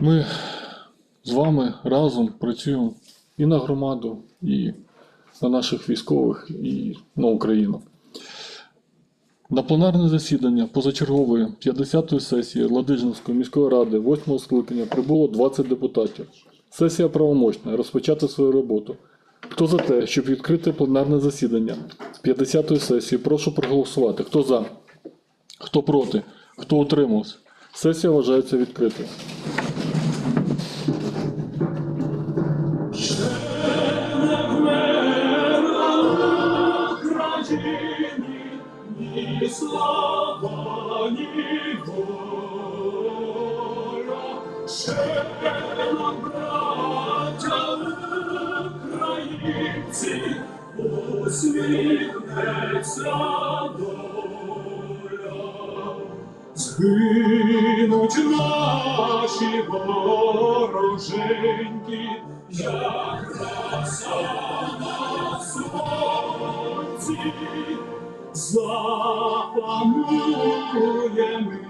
Ми з вами разом працюємо і на громаду, і на наших військових, і на Україну. На пленарне засідання позачергової 50-ї сесії Ладижинської міської ради 8 скликання прибуло 20 депутатів. Сесія правомочна розпочати свою роботу. Хто за те, щоб відкрити пленарне засідання 50-ї сесії, прошу проголосувати. Хто за? Хто проти? Хто утримався? Сесія вважається відкритою. Слава, ні воля, нам, браття українці, усміхнеться доля. Згинуть наші вороженьки, як роса на сонці, запануємо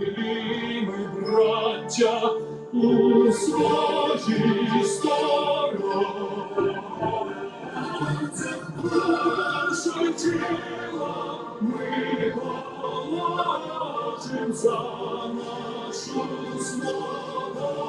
ми, браття, у своїй стороні. Наше тіло ми положим за нашу свободу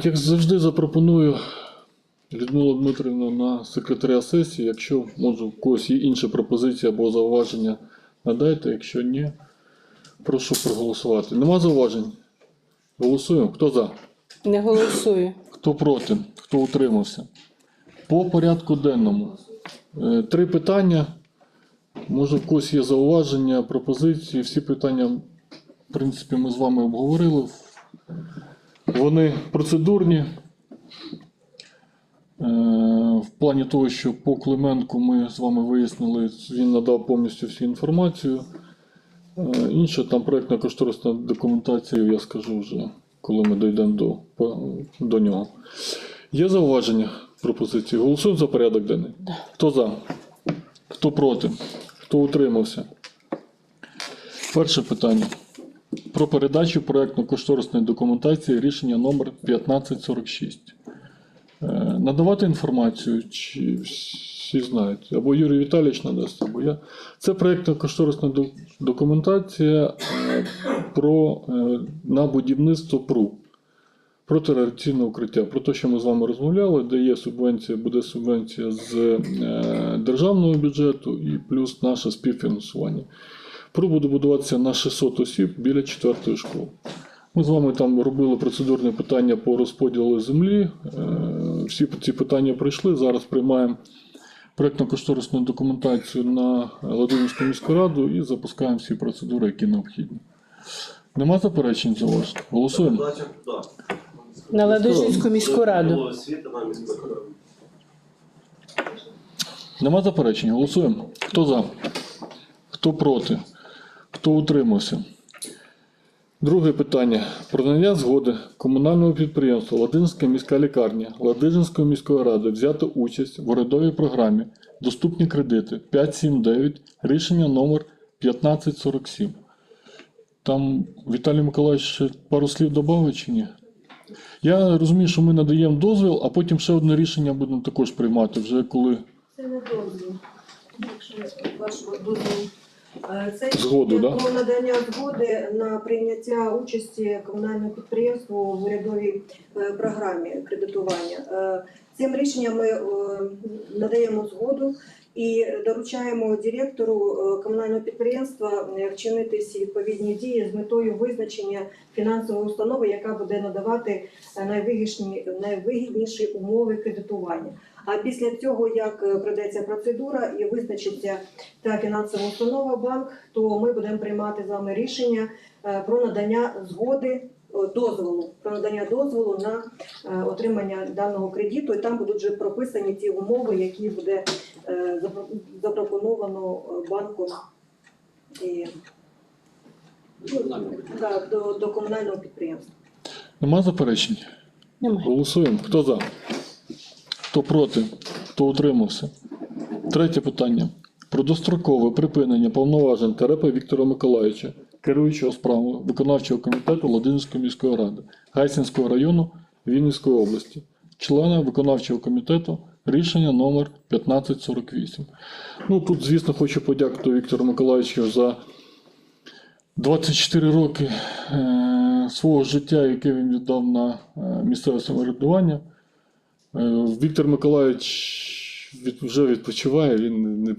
Так, як завжди, запропоную Людмилу Дмитрівну на секретаря сесії. Якщо може у когось є інші пропозиції або зауваження, надайте. Якщо ні, прошу проголосувати. Нема зауважень? Голосуємо. Хто за? Не голосую. Хто проти? Хто утримався? По порядку денному. Е, Три питання. Може, в когось є зауваження, пропозиції. Всі питання, в принципі, ми з вами обговорили. Вони процедурні. Е, В плані того, що по Клименку ми з вами вияснили, він надав повністю всю інформацію. Е, Інше там проєктна кошторисна документація, я скажу вже, коли ми дійдемо до, до нього. Є зауваження пропозиції? Голосуємо за порядок денний. Хто за? Хто проти? Хто утримався? Перше питання. Про передачу проєктно-кошторисної документації рішення номер 1546. Е, Надавати інформацію, чи всі знають, або Юрій Віталійович надасть, або я. Це проєктно-кошторисна документація е, про, е, на будівництво ПРУ. Протирадіаційне укриття. Про те, що ми з вами розмовляли, де є субвенція, буде субвенція з державного бюджету і плюс наше співфінансування. ПРУ буде будуватися на 600 осіб біля 4 школи. Ми з вами там робили процедурне питання по розподілу землі. Е, Всі ці питання пройшли. Зараз приймаємо проєктно-кошторисну документацію на Ладинську міську раду і запускаємо всі процедури, які необхідні. Нема заперечень за вас? Голосуємо. На на міську раду. Нема заперечень? Голосуємо. Хто за? Хто проти? Хто утримався? Друге питання. Про надання згоди комунального підприємства Ладижинська міська лікарня Ладижинської міської ради взяти участь в урядовій програмі Доступні кредити 579, рішення номер 1547. Там Віталій Миколаївич ще пару слів додав чи ні? Я розумію, що ми надаємо дозвіл, а потім ще одне рішення будемо також приймати, вже коли Це не дозвіл. Якщо вашого дозволу Е, Це Згоду, да? про надання згоди на прийняття участі комунального підприємства в урядовій е, програмі кредитування. Е, Цим рішенням ми е, надаємо згоду і доручаємо директору е, комунального підприємства е, вчинити всі відповідні дії з метою визначення фінансової установи, яка буде надавати е, найвигідніші умови кредитування. А після цього, як е, пройдеться процедура і визначиться та фінансова установа банк, то ми будемо приймати з вами рішення е, про надання згоди. Дозволу про надання дозволу на е, отримання даного кредиту, і там будуть вже прописані ті умови, які буде е, запропоновано е, банком і до, до комунального підприємства. Нема заперечень? Немає. Голосуємо. Хто за? Хто проти? Хто утримався? Третє питання. Про дострокове припинення повноважень Терепа Віктора Миколаївича, керуючого справами виконавчого комітету Ладинської міської ради Гайсинського району Вінницької області, члена виконавчого комітету рішення номер 1548. Ну тут, звісно, хочу подякувати Віктору Миколаївичу за 24 роки е, свого життя, яке він віддав на е, місцеве самоврядування. Е, Віктор Миколаївич вже відпочиває, він не,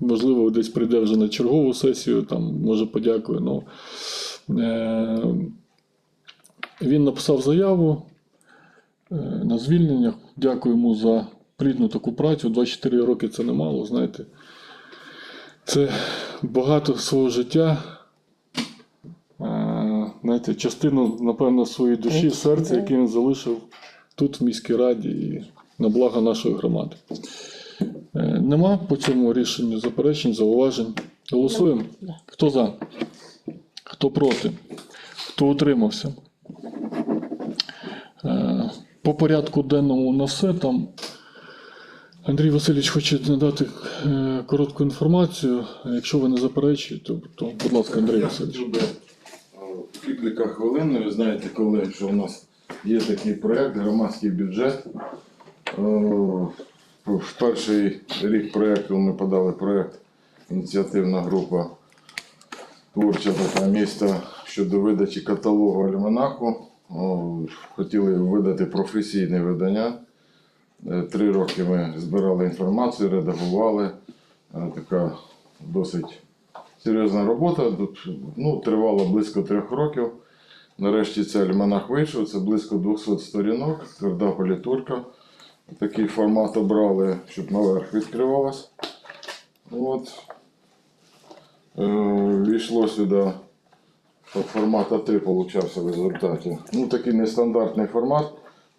можливо десь прийде вже на чергову сесію, там, може подякує. Ну, е, він написав заяву е, на звільнення. Дякую йому за плідну таку працю. 24 роки це немало, знаєте. Це багато свого життя. Е, знаєте, частину, напевно, своєї душі, серця, яке він залишив тут, в міській раді, і на благо нашої громади. Е, Нема по цьому рішенню заперечень, зауважень. Голосуємо. Хто за? Хто проти? Хто утримався? Е, По порядку денному на все там. Андрій Васильович хоче надати е, коротку інформацію. Якщо ви не заперечуєте, то, будь ласка, Андрій Я Васильович. кілька хвилин. Ви знаєте, коли що у нас є такий проєкт, громадський бюджет. Е, В перший рік проєкту ми подали проєкт ініціативна група творча така міста щодо видачі каталогу альманаху. Хотіли видати професійне видання. Е, Три роки ми збирали інформацію, редагували. Е, Така досить серйозна робота. Тут ну, тривала близько трьох років. Нарешті цей альманах вийшов. Це близько 200 сторінок, тверда політурка. Такий формат обрали, щоб наверх відкривалось. От. Е, Війшло сюди формат А3 получався в результаті. Ну, такий нестандартний формат,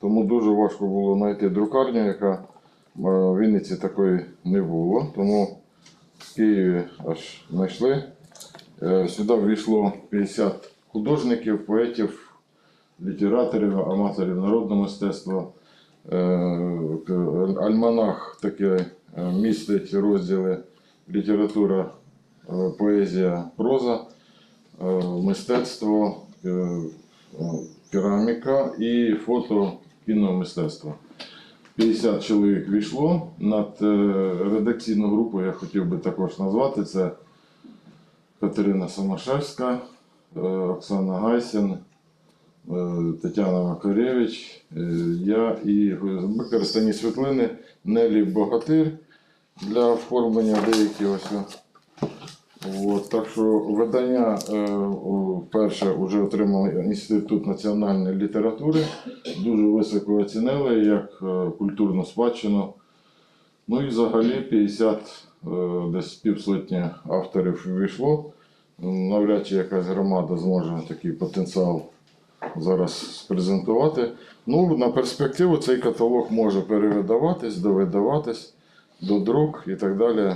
тому дуже важко було знайти друкарню, яка е, в Вінниці такої не було. Тому в Києві аж знайшли. Е, Сюди ввійшло 50 художників, поетів, літераторів, аматорів народного мистецтва. Е, Альманах таке е, містить розділи література, е, поезія, проза, е, мистецтво, е, е, кераміка і фото кіномистецтво. 50 чоловік війшло. Над е, редакційну групу я хотів би також назвати. Це Катерина Самошевська, е, Оксана Гайсін, е, Тетяна Макаревич, е, я і використані світлини Нелі Богатир для оформлення деякі ось. От, так що видання е, перше вже отримав Інститут національної літератури. Дуже високо оцінили як е, культурну спадщину. Ну і взагалі 50, е, десь півсотні авторів війшло. Навряд чи якась громада зможе такий потенціал зараз спрезентувати. Ну, на перспективу цей каталог може перевидаватись, довидаватись, до друк і так далі.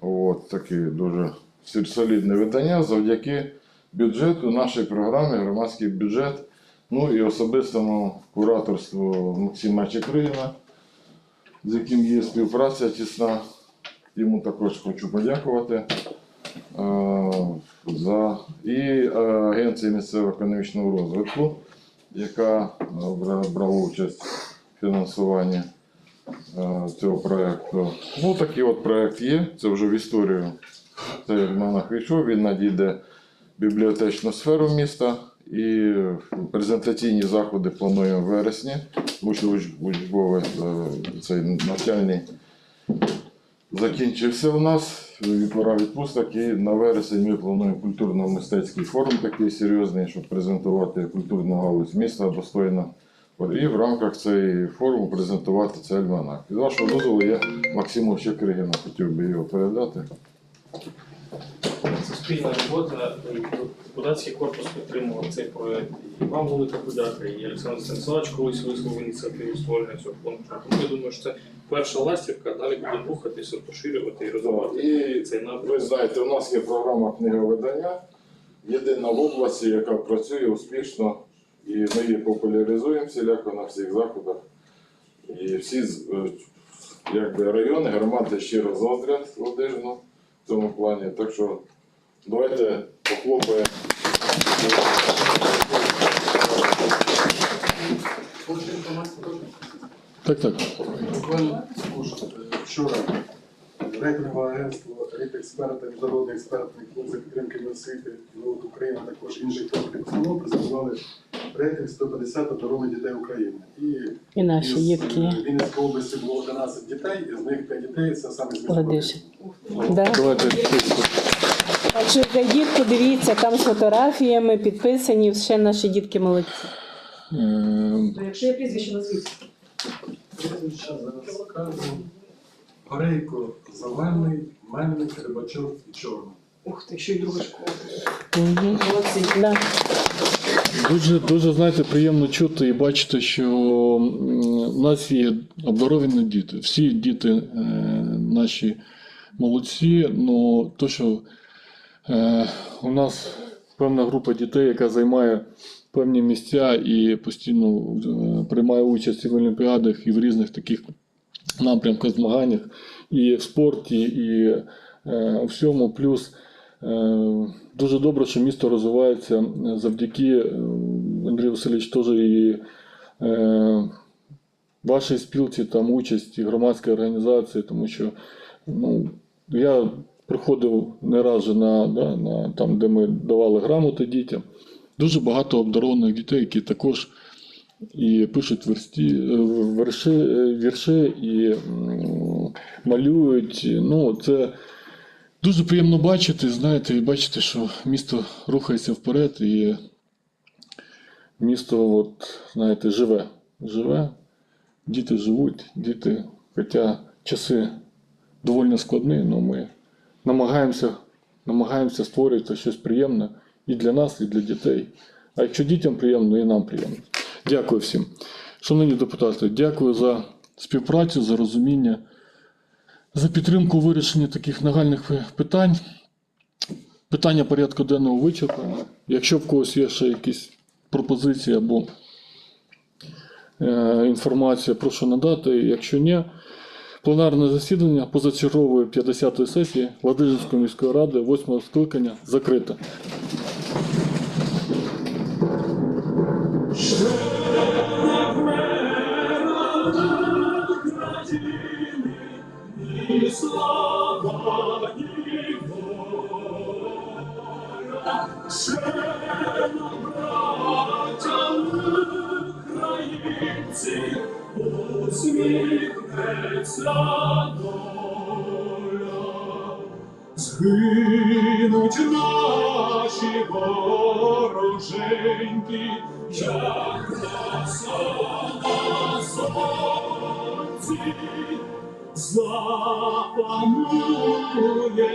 От таке дуже солідне видання завдяки бюджету, нашій програмі, громадський бюджет, ну і особистому кураторству Максима Чекрина, з яким є співпраця тісна. Йому також хочу подякувати. За і е, Агенції місцевого економічного розвитку, яка е, брала участь в фінансуванні е, цього проєкту. Ну, такий от проєкт є, це вже в історію цей альманах вийшов, він надійде в бібліотечну сферу міста. І презентаційні заходи плануємо в вересні. Уч- уч- Учбовий цей навчальний закінчився у нас. Пора відпусток. І на вересень ми плануємо культурно-мистецький форум такий серйозний, щоб презентувати культурну галузь міста достойно. І в рамках цієї форуму презентувати цей альманах. З вашого дозволу я Максиму Щекригіну хотів би його передати. Це спільна робота. Депутатський корпус підтримував цей проект. І вам велика подяка. І Олександр Станіславович колись висловив ініціативу створення цього фонду. Тому я думаю, що це перша ластівка, далі будемо рухатися, поширювати і розвивати І цей напрямок. ви знаєте, у нас є програма книговидання, єдина в області, яка працює успішно, і ми її популяризуємо всіляко на всіх заходах. І всі е, якби, райони, громади щиро заздрять Ладижну в цьому плані. Так що давайте похлопаємо. Так, так. Буквально вчора рейтингове агентство рік експерта, міжнародний експертний клуб за підтримки освіти, «Новот Україна, також інших профільних установ презентували рейтинг 150 оборони дітей України. І І наші із дітки. е, Вінницької області було 11 дітей, із них 5 дітей це саме з. Да. Давайте Так що зайдіть, подивіться, там з фотографіями підписані, ще наші дітки молодці. е, Якщо є прізвище, назвіть. Зараз скажу. Горейко, Зелений, Мельник, Рибачок і Чорний. Ух ти, що й друга школа. Дуже, дуже знаєте, приємно чути і бачити, що у нас є обдаровані діти. Всі діти е, наші молодці, але то, що е, у нас певна група дітей, яка займає певні місця і постійно е, приймає участь і в олімпіадах, і в різних таких напрямках змаганнях, і в спорті, і е, у всьому. Плюс Е, Дуже добре, що місто розвивається завдяки Андрій Васильович теж і вашій спілці, там участі громадської організації, тому що ну, я приходив не раз на, да, на там, де ми давали грамоти дітям. Дуже багато обдарованих дітей, які також і пишуть версті, е, верши, е, вірші і малюють. Ну, це Дуже приємно бачити, знаєте, і бачити, що місто рухається вперед, і місто, от, знаєте, живе. Живе, діти живуть, діти, хоча часи доволі складні, але ми намагаємося, намагаємося створювати щось приємне і для нас, і для дітей. А якщо дітям приємно, і нам приємно. Дякую всім. Шановні депутати, дякую за співпрацю, за розуміння за підтримку у вирішенні таких нагальних питань. Питання порядку денного вичерпано. Якщо в когось є ще якісь пропозиції або е, інформація, прошу надати. Якщо ні, пленарне засідання позачергової 50-ї сесії Ладижинської міської ради 8 скликання закрите. І доля. Згинуть наші вороженьки, як на сонці. Запанує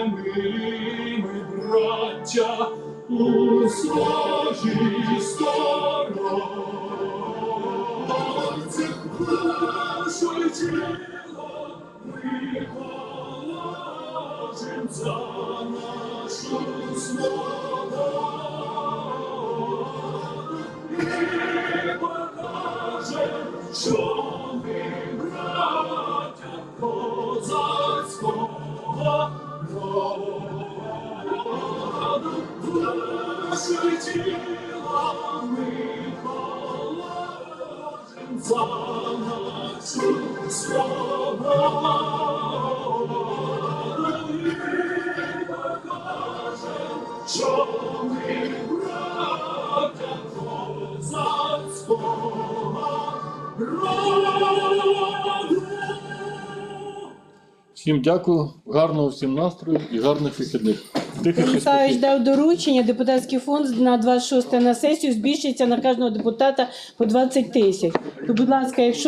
ми, браття, у своїй сторонці. Душу тіло ми положим за нашу свободу. І покажем, що ми браття козацького роду. Душу тіло ми положим за Всім дякую, гарного всім настрою і гарних вихідних. Михайлович дав доручення, депутатський фонд на 26 на сесію збільшиться на кожного депутата по 20 тисяч. То, будь ласка, якщо